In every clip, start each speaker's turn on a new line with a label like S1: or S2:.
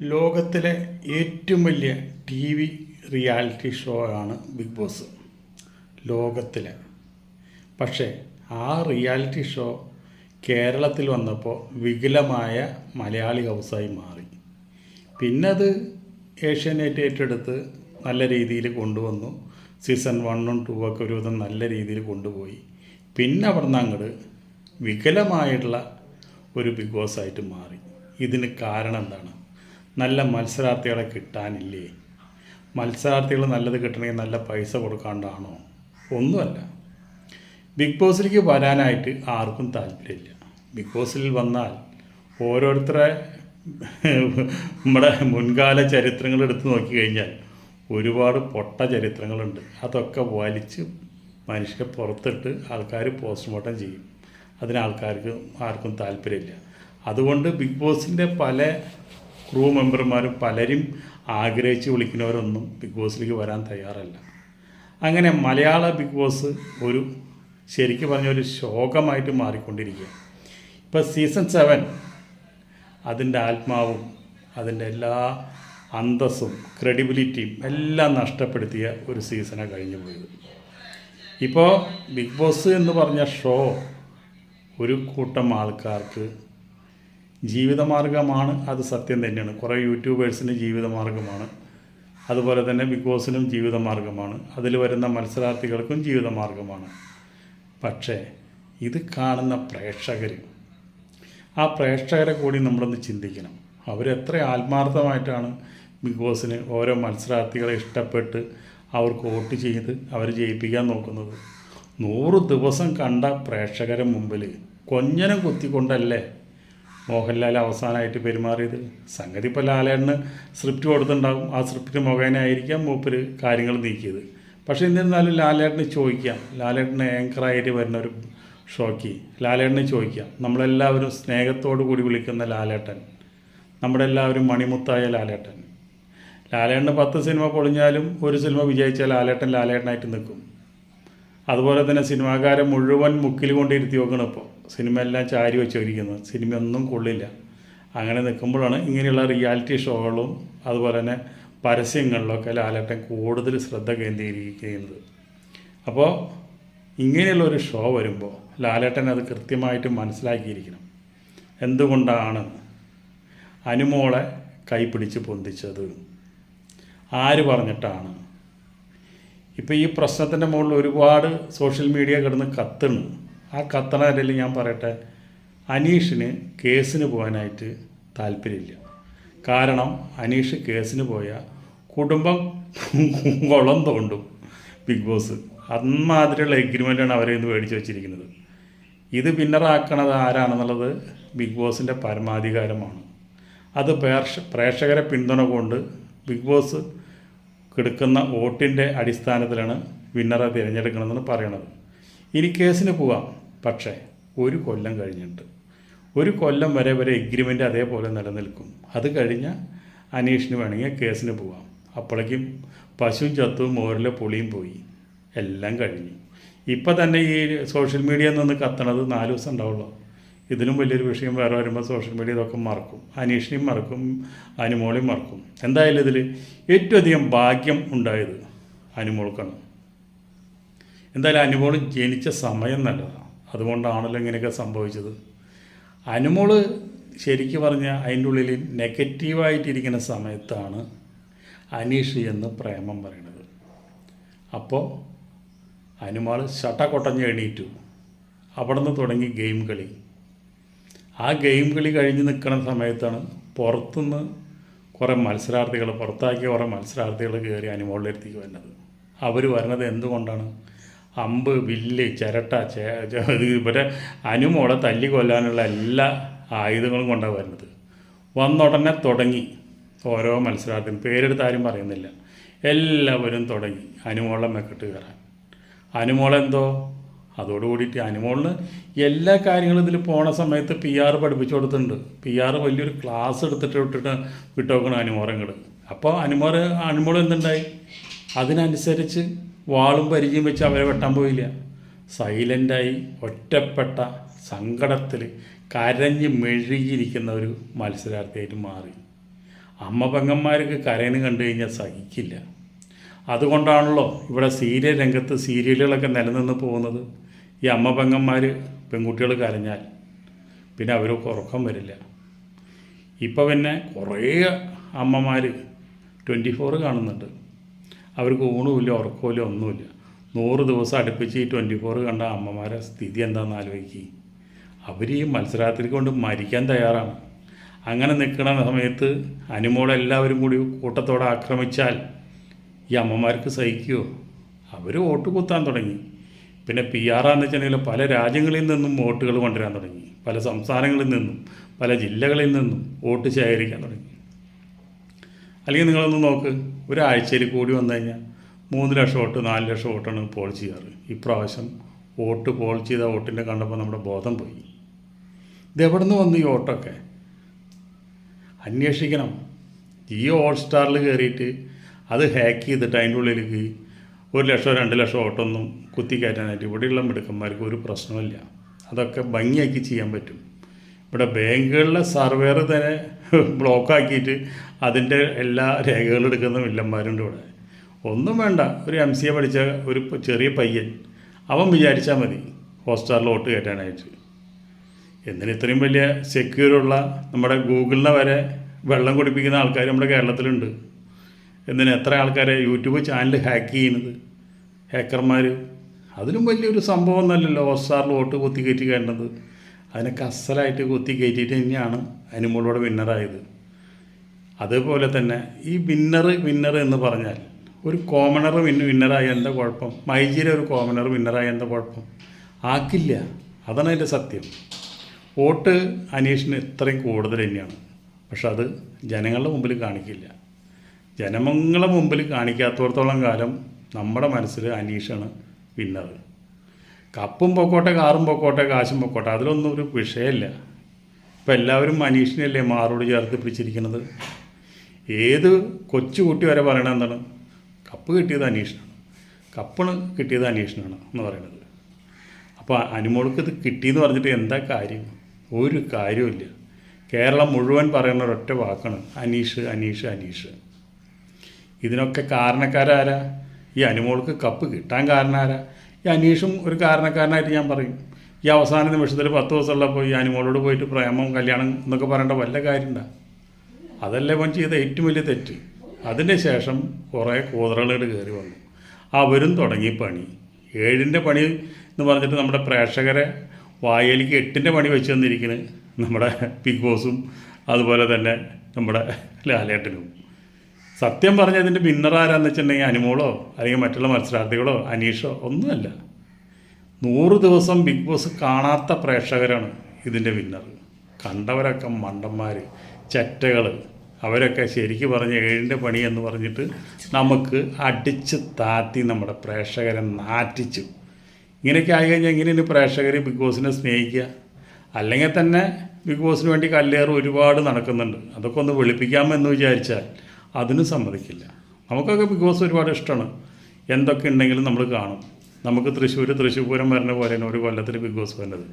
S1: ലോകത്തിലെ ഏറ്റവും വലിയ ടി വി റിയാലിറ്റി ഷോ ആണ് ബിഗ് ബോസ്. ലോകത്തിലെ. പക്ഷേ ആ റിയാലിറ്റി ഷോ കേരളത്തിൽ വന്നപ്പോൾ വികലമായ മലയാളി ഹൗസായി മാറി. പിന്നെ അത് ഏഷ്യാനെറ്റ് ഏറ്റെടുത്ത് നല്ല രീതിയിൽ കൊണ്ടുവന്നു. സീസൺ വണ്ണും ടൂ ഒക്കെ ഒരുവിധം നല്ല രീതിയിൽ കൊണ്ടുപോയി. പിന്നെ അവിടുന്ന് അങ്ങോട്ട് വികലമായിട്ടുള്ള ഒരു ബിഗ് ബോസ് ആയിട്ട് മാറി. ഇതിന് കാരണം എന്താണ്? നല്ല മത്സരാർത്ഥികളെ കിട്ടാനില്ലേ? മത്സരാർത്ഥികൾ നല്ലത് കിട്ടണമെങ്കിൽ നല്ല പൈസ കൊടുക്കാണ്ടാണോ? ഒന്നുമല്ല. ബിഗ് ബോസിലേക്ക് വരാനായിട്ട് ആർക്കും താല്പര്യമില്ല. ബിഗ് ബോസിൽ വന്നാൽ ഓരോരുത്തരെ നമ്മുടെ മുൻകാല ചരിത്രങ്ങൾ എടുത്തു നോക്കിക്കഴിഞ്ഞാൽ ഒരുപാട് പൊട്ട ചരിത്രങ്ങളുണ്ട്. അതൊക്കെ വലിച്ച് മനുഷ്യരെ പുറത്തിട്ട് ആൾക്കാർ പോസ്റ്റ്മോർട്ടം ചെയ്യും. അതിന് ആൾക്കാർക്ക് ആർക്കും താല്പര്യമില്ല. അതുകൊണ്ട് ബിഗ് ബോസിന്റെ പല ക്രൂ മെമ്പർമാരും പലരും ആഗ്രഹിച്ച് വിളിക്കുന്നവരൊന്നും ബിഗ് ബോസിലേക്ക് വരാൻ തയ്യാറല്ല. അങ്ങനെ മലയാള ബിഗ് ബോസ് ഒരു ശരിക്കും പറഞ്ഞ ഒരു ശോകമായിട്ട് മാറിക്കൊണ്ടിരിക്കുക ഇപ്പോൾ സീസൺ സെവൻ അതിന്റെ ആത്മാവും അതിന്റെ എല്ലാ അന്തസ്സും ക്രെഡിബിലിറ്റിയും എല്ലാം നഷ്ടപ്പെടുത്തിയ ഒരു സീസണാണ് കഴിഞ്ഞു പോയത്. ഇപ്പോൾ ബിഗ് ബോസ് എന്ന് പറഞ്ഞ ഷോ ഒരു കൂട്ടം ആൾക്കാർക്ക് ജീവിതമാർഗമാണ് അത് സത്യം തന്നെയാണ്. കുറേ യൂട്യൂബേഴ്സിന് ജീവിതമാർഗമാണ്. അതുപോലെ തന്നെ ബിഗ് ബോസിനും ജീവിതമാർഗമാണ്. അതിൽ വരുന്ന മത്സരാർത്ഥികൾക്കും ജീവിതമാർഗമാണ്. പക്ഷേ ഇത് കാണുന്ന പ്രേക്ഷകർ ആ പ്രേക്ഷകരെ കൂടി നമ്മളൊന്ന് ചിന്തിക്കണം. അവരെത്ര ആത്മാർത്ഥമായിട്ടാണ് ബിഗ് ബോസിന് ഓരോ മത്സരാർത്ഥികളെ ഇഷ്ടപ്പെട്ട് അവർക്ക് വോട്ട് ചെയ്ത് അവർ ജയിപ്പിക്കാൻ നോക്കുന്നത്. നൂറ് ദിവസം കണ്ട പ്രേക്ഷകരെ മുമ്പിൽ കൊഞ്ഞനം കുത്തിക്കൊണ്ടല്ലേ മോഹൻലാൽ അവസാനമായിട്ട് പെരുമാറിയത്. സംഗതി ഇപ്പോൾ ലാലേട്ടന് സ്ക്രിപ്റ്റ് കൊടുത്തിട്ടുണ്ടാകും ആ സ്ക്രിപ്റ്റ് മുഖേനയായിരിക്കാം മൂപ്പര് കാര്യങ്ങൾ നീക്കിയത്. പക്ഷേ എന്നിരുന്നാലും ലാലേട്ടന് ചോദിക്കാം. ലാലേട്ടന് ആങ്കറായിട്ട് വരുന്ന ഒരു ഷോക്ക്. ലാലേട്ടനെ ചോദിക്കാം. നമ്മളെല്ലാവരും സ്നേഹത്തോടു കൂടി വിളിക്കുന്ന ലാലേട്ടൻ. നമ്മുടെ എല്ലാവരും മണിമുത്തായ ലാലേട്ടൻ. ലാലേട്ടന് പത്ത് സിനിമ പൊളിഞ്ഞാലും ഒരു സിനിമ വിജയിച്ചാൽ ലാലേട്ടൻ ലാലേട്ടനായിട്ട് നിൽക്കും. അതുപോലെ തന്നെ സിനിമാകാരൻ മുഴുവൻ മുക്കിൽ കൊണ്ടിരുത്തി നോക്കണം ഇപ്പോൾ സിനിമ എല്ലാം ചാരി വെച്ചിരിക്കുന്നത് സിനിമ ഒന്നും കൊള്ളില്ല. അങ്ങനെ നിൽക്കുമ്പോഴാണ് ഇങ്ങനെയുള്ള റിയാലിറ്റി ഷോകളും അതുപോലെ തന്നെ പരസ്യങ്ങളിലൊക്കെ ലാലേട്ടൻ കൂടുതൽ ശ്രദ്ധ കേന്ദ്രീകരിക്കുന്നത്. അപ്പോൾ ഇങ്ങനെയുള്ള ഒരു ഷോ വരുമ്പോൾ ലാലേട്ടൻ അത് കൃത്യമായിട്ട് മനസ്സിലാക്കിയിരിക്കണം. എന്തുകൊണ്ടാണ് അനുമോളെ കൈപിടിച്ച് പൊന്തിച്ചത്? ആര് പറഞ്ഞിട്ടാണ്? ഇപ്പോൾ ഈ പ്രശ്നത്തിന്റെ മുകളിൽ ഒരുപാട് സോഷ്യൽ മീഡിയ കിടന്ന് കത്തുന്നു. ആ കത്തണതിൽ ഞാൻ പറയട്ടെ അനീഷിന് കേസിന് പോകാനായിട്ട് താല്പര്യമില്ല. കാരണം അനീഷ് കേസിന് പോയാൽ കുടുംബം കുളം തോണ്ടും ബിഗ് ബോസ്. അമ്മാതിരിയുള്ള എഗ്രിമെന്റാണ് അവരെ ഇന്ന് മേടിച്ച് വെച്ചിരിക്കുന്നത്. ഇത് വിന്നറാക്കണത് ആരാണെന്നുള്ളത് ബിഗ് ബോസിന്റെ പരമാധികാരമാണ്. അത് പ്രേക്ഷ പ്രേക്ഷകരെ പിന്തുണ കൊണ്ട് ബിഗ് ബോസ് കിടക്കുന്ന വോട്ടിന്റെ അടിസ്ഥാനത്തിലാണ് വിന്നറെ തിരഞ്ഞെടുക്കണമെന്നാണ് പറയണത്. ഇനി കേസിന് പോവാം. പക്ഷേ ഒരു കൊല്ലം കഴിഞ്ഞിട്ട്. ഒരു കൊല്ലം വരെ വരെ എഗ്രിമെന്റ് അതേപോലെ നിലനിൽക്കും. അത് കഴിഞ്ഞാൽ അനീഷിന് വേണമെങ്കിൽ കേസിന് പോവാം. അപ്പോഴേക്കും പശു ചത്തു മോരിലെ പുളിയും പോയി. എല്ലാം കഴിഞ്ഞു. ഇപ്പം തന്നെ ഈ സോഷ്യൽ മീഡിയയിൽ നിന്ന് കത്തണത് നാല് ദിവസം ഉണ്ടാവുള്ളൂ. ഇതിലും വലിയൊരു വിഷയം വേറെ വരുമ്പോൾ സോഷ്യൽ മീഡിയ ഇതൊക്കെ മറക്കും. അനീഷിനെയും മറക്കും. അനുമോളെയും മറക്കും. എന്തായാലും ഇതിൽ ഏറ്റവും അധികം ഭാഗ്യം ഉണ്ടായത് അനുമോൾക്കാണ്. എന്തായാലും അനുമോൾ ജനിച്ച സമയം നല്ലതാണ്. അതുകൊണ്ടാണല്ലോ ഇങ്ങനെയൊക്കെ സംഭവിച്ചത്. അനുമോൾ ശരിക്കും പറഞ്ഞാൽ അതിന്റെ ഉള്ളിൽ നെഗറ്റീവായിട്ടിരിക്കുന്ന സമയത്താണ് അനീഷ് എന്ന് പ്രേമം പറയണത്. അപ്പോൾ അനുമാൾ ഷട്ട കൊട്ടഞ്ഞ് എണീറ്റു. അവിടെ നിന്ന് തുടങ്ങി ഗെയിം കളി. ആ ഗെയിം കളി കഴിഞ്ഞ് നിൽക്കുന്ന സമയത്താണ് പുറത്തുനിന്ന് കുറേ മത്സരാർത്ഥികൾ പുറത്താക്കിയ കുറേ മത്സരാർത്ഥികൾ കയറി അനുമോളിലെത്തിക്ക് വരുന്നത് അവർ വരുന്നത് എന്തുകൊണ്ടാണ്? അമ്പ് വില്ല് ചിരട്ട മറ്റേ അനുമോളെ തല്ലി കൊല്ലാനുള്ള എല്ലാ ആയുധങ്ങളും കൊണ്ടാണ് വരുന്നത്. വന്നുടനെ തുടങ്ങി ഓരോ മത്സരാർത്ഥി പേരെടുത്ത് ആരും പറയുന്നില്ല. എല്ലാവരും തുടങ്ങി അനുമോളെ മെക്കിട്ട് കയറാൻ. അനുമോളെന്തോ അതോടുകൂടിയിട്ട് അനുമോളിന് എല്ലാ കാര്യങ്ങളും ഇതിൽ പോണ സമയത്ത് പി ആർ പഠിപ്പിച്ചു കൊടുത്തിട്ടുണ്ട്. പി ആർ വലിയൊരു ക്ലാസ് എടുത്തിട്ട് വിട്ടിട്ട് വിട്ടോക്കണം അനുമോറങ്ങൾ അപ്പോൾ അനുമോർ അനുമോൾ എന്തുണ്ടായി? അതിനനുസരിച്ച് വാളും പരിചയം വെച്ച് അവരെ വെട്ടാൻ പോയില്ല. സൈലന്റായി ഒറ്റപ്പെട്ട സങ്കടത്തിൽ കരഞ്ഞ് മെഴുകിയിരിക്കുന്ന ഒരു മത്സരാർത്ഥിയായിട്ട് മാറി. അമ്മ പെങ്ങന്മാർക്ക് കരയന് കണ്ടു കഴിഞ്ഞാൽ സഹിക്കില്ല. അതുകൊണ്ടാണല്ലോ ഇവിടെ സീരിയൽ രംഗത്ത് സീരിയലുകളൊക്കെ നിലനിന്ന് പോകുന്നത്. ഈ അമ്മ പെങ്ങന്മാർ പെൺകുട്ടികൾ കരഞ്ഞാൽ പിന്നെ അവർക്ക് ഉറക്കം വരില്ല. ഇപ്പോൾ പിന്നെ കുറേ അമ്മമാർ ട്വന്റി ഫോർ കാണുന്നുണ്ട്. അവർക്ക് ഊണുമില്ല ഉറക്കമില്ല ഒന്നുമില്ല. നൂറ് ദിവസം അടുപ്പിച്ച് ഈ ട്വന്റി ഫോർ കണ്ട അമ്മമാരെ സ്ഥിതി എന്താണെന്ന് ആലോചിക്കുക അവർ ഈ മത്സരാർത്ഥിക്ക് കൊണ്ട് മരിക്കാൻ തയ്യാറാണ്. അങ്ങനെ നിൽക്കുന്ന സമയത്ത് അനുമോളെല്ലാവരും കൂടി കൂട്ടത്തോടെ ആക്രമിച്ചാൽ ഈ അമ്മമാർക്ക് സഹിക്കുമോ അവർ വോട്ട് കുത്താൻ തുടങ്ങി. പിന്നെ പി ആറാന്ന് വെച്ചിട്ടുണ്ടെങ്കിൽ പല രാജ്യങ്ങളിൽ നിന്നും വോട്ടുകൾ കൊണ്ടുവരാൻ തുടങ്ങി. പല സംസ്ഥാനങ്ങളിൽ നിന്നും പല ജില്ലകളിൽ നിന്നും വോട്ട് ശേഖരിക്കാൻ തുടങ്ങി. അല്ലെങ്കിൽ നിങ്ങളൊന്ന് നോക്ക്. ഒരാഴ്ചയിൽ കൂടി വന്നു കഴിഞ്ഞാൽ മൂന്ന് ലക്ഷം വോട്ട് നാല് ലക്ഷം വോട്ടാണ് പോൾ ചെയ്യാറ്. ഇപ്രാവശ്യം വോട്ട് പോൾ ചെയ്ത വോട്ടിന്റെ കണ്ടപ്പോൾ നമ്മുടെ ബോധം പോയി. ഇതെവിടെ നിന്ന് വന്നു ഈ വോട്ടൊക്കെ? അന്വേഷിക്കണം. ഈ ഹോട്ട്സ്റ്റാറിൽ സ്റ്റാറിൽ കയറിയിട്ട് അത് ഹാക്ക് ചെയ്തിട്ട് അതിന്റെ ഉള്ളിലേക്ക് ഒരു ലക്ഷമോ രണ്ട് ലക്ഷമോ വോട്ടൊന്നും കുത്തിക്കയറ്റാനായിട്ട് ഇവിടെയുള്ള മിടുക്കന്മാർക്ക് ഒരു പ്രശ്നമില്ല അതൊക്കെ ഭംഗിയാക്കി ചെയ്യാൻ പറ്റും. ഇവിടെ ബാങ്കുകളിലെ സർവേർ തന്നെ ബ്ലോക്കാക്കിയിട്ട് അതിന്റെ എല്ലാ രേഖകളും എടുക്കുന്ന വില്ലന്മാരുണ്ട് ഇവിടെ. ഒന്നും വേണ്ട. ഒരു എം സി എ പഠിച്ച ഒരു ചെറിയ പയ്യൻ. അവൻ വിചാരിച്ചാൽ മതി ഹോട്ട്സ്റ്റാറിൽ വോട്ട് കയറ്റാനായിട്ട്. എന്തിന് ഇത്രയും വലിയ സെക്യൂറുള്ള നമ്മുടെ ഗൂഗിളിനെ വരെ വെള്ളം കുടിപ്പിക്കുന്ന ആൾക്കാർ നമ്മുടെ കേരളത്തിലുണ്ട്. എന്തിന് എത്ര ആൾക്കാരെ യൂട്യൂബ് ചാനൽ ഹാക്ക് ചെയ്യുന്നത്? ഹാക്കർമാർ അതിലും വലിയൊരു സംഭവം ഒന്നല്ലല്ലോ ഹോട്ട്സ്റ്റാറിൽ വോട്ട് കുത്തി കയറ്റി കയറ്റേണ്ടത് അതിനൊക്കെ അസലായിട്ട് കുത്തി കയറ്റിയിട്ട് തന്നെയാണ് അനുമോളോട് വിന്നറായത് അതേപോലെ തന്നെ ഈ വിന്നർ വിന്നർ എന്ന് പറഞ്ഞാൽ ഒരു കോമണർ വിന്ന വിന്നറായ എന്താ കുഴപ്പം? മൈജിയിലെ ഒരു കോമണർ വിന്നറായ എന്താ കുഴപ്പം? ആക്കില്ല. അതാണ് അതിന്റെ സത്യം. വോട്ട് അനീഷിന് ഇത്രയും കൂടുതൽ തന്നെയാണ്. പക്ഷെ അത് ജനങ്ങളുടെ മുമ്പിൽ കാണിക്കില്ല. ജനങ്ങളുടെ മുമ്പിൽ കാണിക്കാത്തടത്തോളം കാലം നമ്മുടെ മനസ്സിൽ അനീഷാണ് വിന്നർ കപ്പും പൊക്കോട്ടെ കാറും പൊക്കോട്ടെ കാശും പൊക്കോട്ടെ അതിലൊന്നും ഒരു വിഷയമില്ല. ഇപ്പം എല്ലാവരും മനീഷിനെയല്ലേ മാറോട് ചേർത്ത് പിടിച്ചിരിക്കുന്നത്? ഏത് കൊച്ചു കുട്ടി വരെ പറയണത് എന്താണ്? കപ്പ് കിട്ടിയത് അനീഷിനാണ്. കപ്പണ് കിട്ടിയത് അനീഷിനാണ് എന്ന് പറയുന്നത്. അപ്പോൾ അനുമോൾക്ക് ഇത് കിട്ടിയെന്ന് പറഞ്ഞിട്ട് എന്താ കാര്യം? ഒരു കാര്യമില്ല കേരളം മുഴുവൻ പറയുന്ന ഒരൊറ്റ വാക്കാണ് അനീഷ് അനീഷ് അനീഷ്. ഇതിനൊക്കെ കാരണക്കാരാരാ? ഈ അനുമോൾക്ക് കപ്പ് കിട്ടാൻ കാരണമാരാ ഈ അനീഷും ഒരു കാരണക്കാരനായിട്ട് ഞാൻ പറയും. ഈ അവസാന നിമിഷത്തിൽ പത്ത് ദിവസമുള്ളപ്പോൾ ഈ അനുമോളോട് പോയിട്ട് പ്രേമം കല്യാണം എന്നൊക്കെ പറയേണ്ട വല്ല കാര്യമുണ്ട? അതല്ലേ അവൻ ചെയ്ത ഏറ്റവും വലിയ തെറ്റ്. അതിന്റെ ശേഷം കുറേ കൂതറകളോട് കയറി വന്നു. അവരും തുടങ്ങി പണി. ഏഴിന്റെ പണി എന്ന് പറഞ്ഞിട്ട് നമ്മുടെ പ്രേക്ഷകരെ വായലിക്ക് എട്ടിന്റെ പണി വെച്ച് തന്നിരിക്കുന്നത് നമ്മുടെ ബിഗ് ബോസും അതുപോലെ തന്നെ നമ്മുടെ ലാലേട്ടനും. സത്യം പറഞ്ഞ അതിന്റെ വിന്നർ ആരാന്ന് വെച്ചിട്ടുണ്ടെങ്കിൽ അനുമോളോ അല്ലെങ്കിൽ മറ്റുള്ള മത്സരാർത്ഥികളോ അനീഷോ ഒന്നുമല്ല. നൂറ് ദിവസം ബിഗ് ബോസ് കാണാത്ത പ്രേക്ഷകരാണ് ഇതിന്റെ വിന്നർ കണ്ടവരൊക്കെ മണ്ടന്മാർ ചെറ്റകൾ അവരൊക്കെ ശരിക്ക് പറഞ്ഞ് ഏഴിന്റെ പണി എന്ന് പറഞ്ഞിട്ട് നമുക്ക് അടിച്ച് താത്തി നമ്മുടെ പ്രേക്ഷകരെ നാറ്റിച്ചു. ഇങ്ങനെയൊക്കെ ആയി കഴിഞ്ഞാൽ എങ്ങനെയാണ് പ്രേക്ഷകർ ബിഗ് ബോസിനെ സ്നേഹിക്കുക? അല്ലെങ്കിൽ തന്നെ ബിഗ് ബോസിന് വേണ്ടി കല്ലേറ് ഒരുപാട് നടക്കുന്നുണ്ട്. അതൊക്കെ ഒന്ന് വെളുപ്പിക്കാമെന്ന് വിചാരിച്ചാൽ അതിനും സമ്മതിക്കില്ല. നമുക്കൊക്കെ ബിഗ് ബോസ് ഒരുപാട് ഇഷ്ടമാണ് എന്തൊക്കെ ഉണ്ടെങ്കിലും നമ്മൾ കാണും. നമുക്ക് തൃശ്ശൂർ തൃശ്ശൂർ പൂരം വരുന്ന പോലെയാണ് ഒരു കൊല്ലത്തിൽ ബിഗ് ബോസ് വരുന്നത്.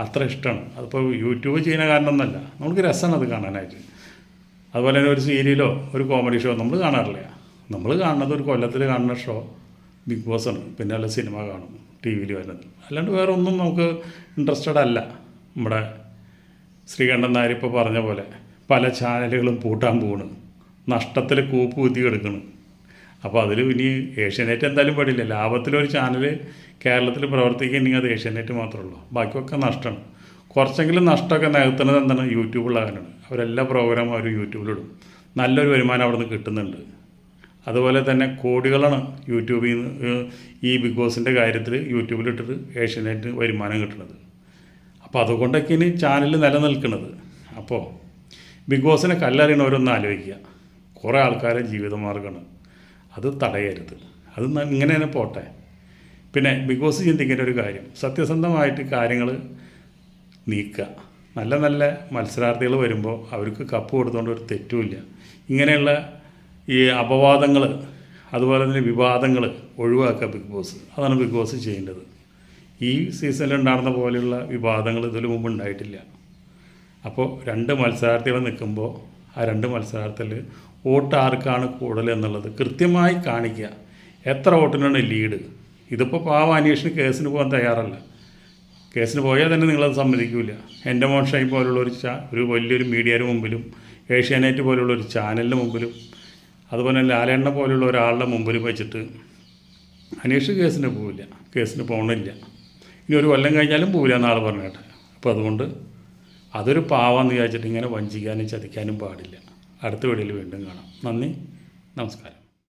S1: അത്ര ഇഷ്ടമാണ് അതിപ്പോൾ യൂട്യൂബ് ചെയ്യുന്ന കാരണമൊന്നുമല്ല. നമുക്ക് രസമാണ് അത് കാണാനായിട്ട്. അതുപോലെ തന്നെ ഒരു സീരിയലോ ഒരു കോമഡി ഷോ നമ്മൾ കാണാറില്ല. നമ്മൾ കാണുന്നത് ഒരു കൊല്ലത്തിൽ കാണുന്ന ഷോ ബിഗ് ബോസ് ആണ്. പിന്നെ അല്ല സിനിമ കാണും ടി വിയിൽ വരുന്നത്. അല്ലാണ്ട് വേറെ ഒന്നും നമുക്ക് ഇൻട്രസ്റ്റഡ് അല്ല. നമ്മുടെ ശ്രീകണ്ഠൻ നായർ ഇപ്പോൾ പറഞ്ഞ പോലെ പല ചാനലുകളും പൂട്ടാൻ പോണ് നഷ്ടത്തിൽ കൂപ്പ് കുത്തി കിടക്കണം. അപ്പോൾ അതിൽ ഇനി ഏഷ്യാനെറ്റ് എന്തായാലും പാടില്ല. ലാഭത്തിലൊരു ചാനൽ കേരളത്തിൽ പ്രവർത്തിക്കുന്നുണ്ടെങ്കിൽ അത് ഏഷ്യാനെറ്റ് മാത്രമേ ഉള്ളൂ. ബാക്കിയൊക്കെ നഷ്ടമാണ് കുറച്ചെങ്കിലും നഷ്ടമൊക്കെ നികത്തുന്നത് എന്താണ്? യൂട്യൂബുള്ള കാരണമാണ്. അവരെല്ലാ പ്രോഗ്രാമും അവർ യൂട്യൂബിലിടും നല്ലൊരു വരുമാനം അവിടെ നിന്ന് കിട്ടുന്നുണ്ട്. അതുപോലെ തന്നെ കോടികളാണ് യൂട്യൂബിൽ നിന്ന് ഈ ബിഗ് ബോസിന്റെ കാര്യത്തിൽ യൂട്യൂബിലിട്ടിട്ട് ഏഷ്യാനെറ്റ് വരുമാനം കിട്ടുന്നത്. അപ്പോൾ അതുകൊണ്ടൊക്കെ ഇനി ചാനൽ നിലനിൽക്കുന്നത്. അപ്പോൾ ബിഗ് ബോസിനെ കല്ലറിയണവരൊന്നും ആലോചിക്കുക. കുറേ ആൾക്കാരെ ജീവിതമാർഗമാണ് അത് തടയരുത്. അത് ഇങ്ങനെ തന്നെ പോട്ടെ. പിന്നെ ബിഗ് ബോസ് ചിന്തിക്കേണ്ട ഒരു കാര്യം. സത്യസന്ധമായിട്ട് കാര്യങ്ങൾ നീക്കുക. നല്ല നല്ല മത്സരാർത്ഥികൾ വരുമ്പോൾ അവർക്ക് കപ്പ് കൊടുത്തുകൊണ്ട് ഒരു തെറ്റുമില്ല. ഇങ്ങനെയുള്ള ഈ അപവാദങ്ങൾ അതുപോലെ തന്നെ വിവാദങ്ങൾ ഒഴിവാക്കുക ബിഗ് ബോസ് അതാണ് ബിഗ് ബോസ് ചെയ്യേണ്ടത്. ഈ സീസണിൽ ഉണ്ടാകുന്ന പോലെയുള്ള വിവാദങ്ങൾ ഇതിനു മുമ്പ് ഉണ്ടായിട്ടില്ല. അപ്പോൾ രണ്ട് മത്സരാർത്ഥികൾ നിൽക്കുമ്പോൾ ആ രണ്ട് മത്സരാർത്ഥത്തിൽ വോട്ട് ആർക്കാണ് കൂടുതൽ എന്നുള്ളത് കൃത്യമായി കാണിക്കുക. എത്ര വോട്ടിനാണ് ലീഡ്? ഇതിപ്പോൾ പാവ അന്വേഷണ കേസിന് പോകാൻ തയ്യാറല്ല. കേസിന് പോയാൽ തന്നെ നിങ്ങളത് സമ്മതിക്കില്ല എന്റെ മോൻ പോലുള്ള ഒരു ചാ ഒരു വലിയൊരു മീഡിയയുടെ മുമ്പിലും ഏഷ്യാനെറ്റ് പോലുള്ള ഒരു ചാനലിന്റെ മുമ്പിലും അതുപോലെ ലാലേണ്ണ പോലുള്ള ഒരാളുടെ മുമ്പിൽ വെച്ചിട്ട് അന്വേഷണ കേസിന് പോവില്ല. കേസിന് പോകണില്ല ഇനി ഒരു കൊല്ലം കഴിഞ്ഞാലും പോവില്ല എന്നാൾ പറഞ്ഞേട്ടെ അപ്പോൾ അതുകൊണ്ട് അതൊരു പാവാന്ന് വിചാരിച്ചിട്ട് ഇങ്ങനെ വഞ്ചിക്കാനും ചതിക്കാനും പാടില്ല. അടുത്ത വീഡിയോയിൽ വീണ്ടും കാണാം. നന്ദി. നമസ്കാരം.